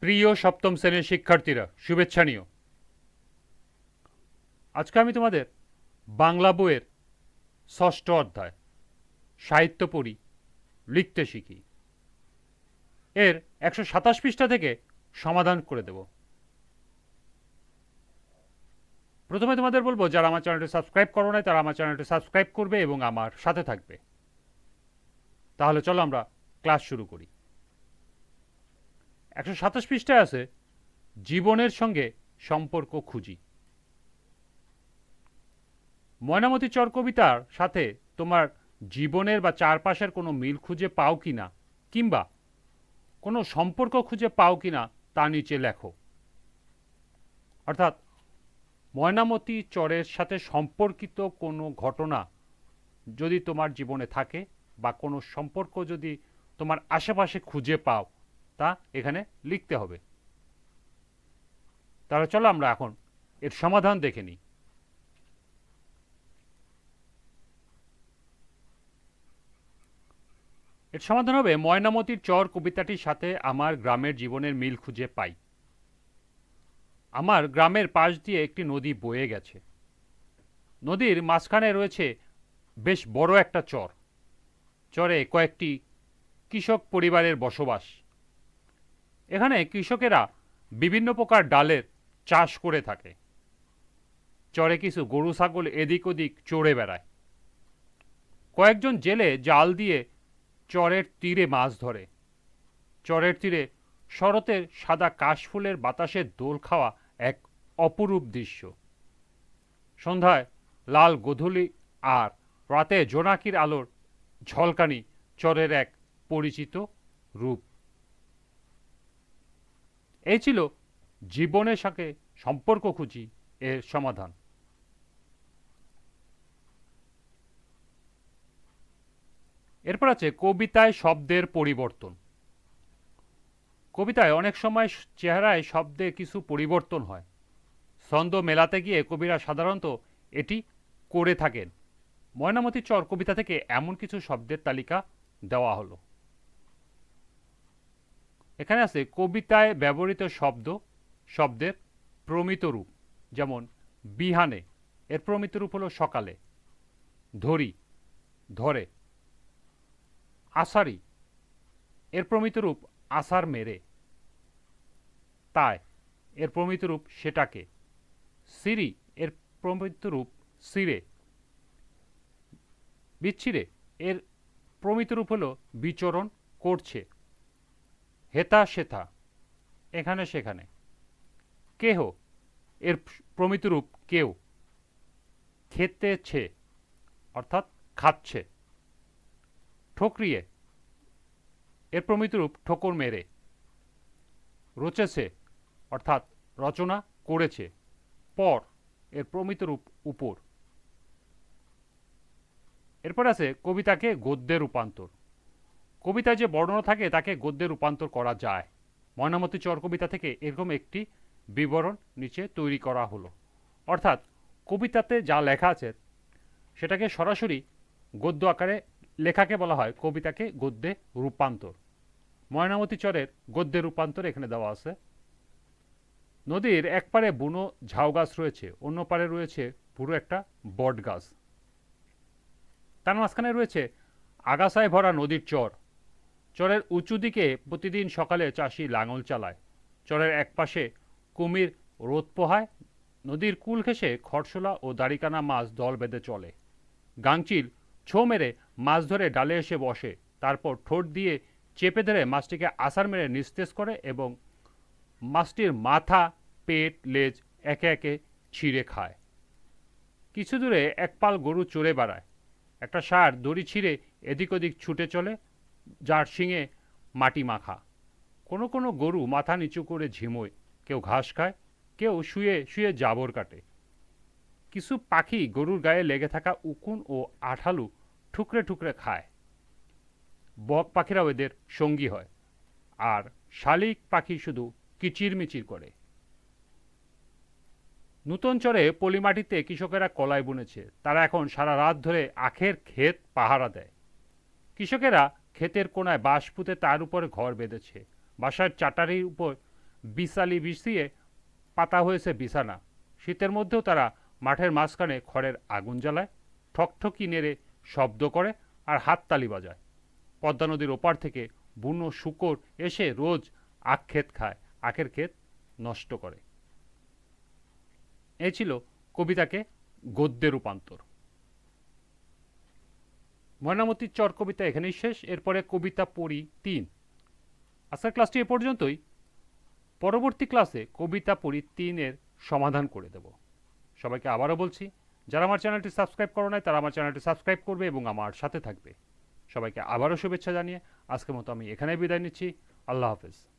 প্রিয় সপ্তম শ্রেণির শিক্ষার্থীরা, শুভেচ্ছা নিও। আজকে আমি তোমাদের বাংলা বইয়ের ষষ্ঠ অধ্যায়, সাহিত্য পড়ি, লিখতে শিখি। এর একশো সাতাশ পৃষ্ঠা থেকে সমাধান করে দেব। প্রথমে তোমাদের বলব, যারা আমার চ্যানেলটি সাবস্ক্রাইব করো নাই, তারা আমার চ্যানেলটি সাবস্ক্রাইব করবে এবং আমার সাথে থাকবে। তাহলে চলো আমরা ক্লাস শুরু করি। একশো সাতাশ পৃষ্ঠায় আছে, জীবনের সঙ্গে সম্পর্ক খুঁজি। ময়নামতি চর কবিতার সাথে তোমার জীবনের বা চারপাশের কোনো মিল খুঁজে পাও কিনা কিংবা কোনো সম্পর্ক খুঁজে পাও কিনা তা নিচে লেখো। অর্থাৎ, ময়নামতি চরের সাথে সম্পর্কিত কোনো ঘটনা যদি তোমার জীবনে থাকে বা কোনো সম্পর্ক যদি তোমার আশেপাশে খুঁজে পাও তা এখানে লিখতে হবে। তাহলে চলো আমরা এখন এর সমাধান দেখে নিই। এর সমাধান হবে, ময়নামতির চর কবিতাটির সাথে আমার গ্রামের জীবনের মিল খুঁজে পাই। আমার গ্রামের পাশ দিয়ে একটি নদী বয়ে গেছে। নদীর মাঝখানে রয়েছে বেশ বড় একটা চর। চরে কয়েকটি কৃষক পরিবারের বসবাস। এখানে কৃষকেরা বিভিন্ন প্রকার ডালের চাষ করে থাকে। চরে কিছু গরু, ছাগল এদিক ওদিক চড়ে বেড়ায়। কয়েকজন জেলে জাল দিয়ে চরের তীরে মাছ ধরে। চরের তীরে শরতের সাদা কাশফুলের বাতাসের দোল খাওয়া এক অপরূপ দৃশ্য। সন্ধ্যায় লাল গোধূলি আর রাতে জোনাকির আলোর ঝলকানি চরের এক পরিচিত রূপ। এই ছিল জীবনের সাথে সম্পর্ক খুঁজি এর সমাধান। এরপর আছে কবিতায় শব্দের পরিবর্তন। কবিতায় অনেক সময় চেহারায় শব্দে কিছু পরিবর্তন হয়। ছন্দ মেলাতে গিয়ে কবিরা সাধারণত এটি করে থাকেন। ময়নামতি চর কবিতা থেকে এমন কিছু শব্দের তালিকা দেওয়া হলো। এখানে আছে কবিতায় ব্যবহৃত শব্দ, শব্দের প্রমিত রূপ, যেমন বিহানে। এর প্রমিত রূপ হলো সকালে। ধরি, ধরে। আষাঢ়ি। এর প্রমিত রূপ আষাঢ় মেরে। তাই এর প্রমিত রূপ সেটাকে। সিরি এর প্রমিত রূপ সিরে বিচ্ছিরে এর প্রমিত রূপ হলো বিচরণ করছে। হেতা সেথা, এখানে সেখানে। কেহ, এর প্রমিত রূপ কেউ খেতেছে অর্থাৎ খাচ্ছে। ঠোকরিয়ে, এর প্রমিত রূপ ঠোকর মেরে। রচেছে, অর্থাৎ রচনা করেছে। পর, এর প্রমিত রূপ উপর। এরপর আছে কবিতাকে গদ্যে রূপান্তর। কবিতায় যে বর্ণনা থাকে, তাকে গদ্যে রূপান্তর করা যায়। ময়নামতি চর কবিতা থেকে এরকম একটি বিবরণ নিচে তৈরি করা হলো। অর্থাৎ, কবিতাতে যা লেখা আছে, সেটাকে সরাসরি গদ্য আকারে লেখাকে বলা হয়, কবিতাকে গদ্যে রূপান্তর। ময়নামতি চরের গদ্যে রূপান্তর এখানে দেওয়া আছে। নদীর এক পারে বুনো ঝাউ গাছ রয়েছে, অন্য পারে রয়েছে পুরো একটা বট গাছ। তার মাঝখানে রয়েছে আগাছায় ভরা নদীর চর। চরের উঁচু দিকে প্রতিদিন সকালে চাষি লাঙল চালায়। চরের একপাশে কুমির রোদ পোহায়, নদীর কুল ঘেঁষে খরশোলা ও দাড়িকানা মাছ দল বেঁধে চলে। গাংচিল ছো মেরে মাছ ধরে ডালে এসে বসে, তারপর ঠোঁট দিয়ে চেপে ধরে মাছটিকে আসার মেরে নিস্তেজ করে এবং মাছটির মাথা, পেট, লেজ একে একে ছিঁড়ে খায়। কিছু দূরে এক পাল গরু চড়ে বেড়ায়। একটা ষাঁড় দড়ি ছিঁড়ে এদিক ওদিক ছুটে চলে যার শিঙে মাটি মাখা। কোনো কোনো গরু মাথা নিচু করে ঝিমোয়। কেউ ঘাস খায়, কেউ শুয়ে শুয়ে জাবর কাটে। কিছু পাখি গরুর গায়ে লেগে থাকা উকুন ও আঠালু ঠুকরে ঠুকরে খায়। বক পাখিরাও এদের সঙ্গী হয়। আর শালিক পাখি শুধু কিচিরমিচির করে। নূতন চরে পলিমাটিতে কৃষকেরা কলাই বুনেছে। তারা এখন সারা রাত ধরে আখের ক্ষেত পাহারা দেয়। কৃষকেরা ক্ষেতের কোনায় বাঁশ পুঁতে তার উপরে ঘর বেঁধেছে। বাসার চাটারির উপর বিশালি বিছিয়ে পাতা হয়েছে বিছানা। শীতের মধ্যেও তারা মাঠের মাঝখানে খড়ের আগুন জ্বালায়, ঠকঠকি নেড়ে শব্দ করে আর হাততালি বাজায়। পদ্মা নদীর ওপার থেকে বুনো শুকর এসে রোজ আখ ক্ষেত খায়, আখের ক্ষেত নষ্ট করে। এ ছিল কবিতাকে গদ্যে রূপান্তর। ময়নামতির চর কবিতা এখানেই শেষ, এরপরে কবিতা পড়ি তিন। আজকের ক্লাসটি এ পর্যন্তই। পরবর্তী ক্লাসে কবিতা পড়ি তিনের সমাধান করে দেব। সবাইকে আবারও বলছি, যারা আমার চ্যানেলটি সাবস্ক্রাইব করো নাই, তারা আমার চ্যানেলটি সাবস্ক্রাইব করবে এবং আমার সাথে থাকবে। সবাইকে আবারও শুভেচ্ছা জানিয়ে আজকের মতো আমি এখানেই বিদায় নিচ্ছি। আল্লাহ হাফেজ।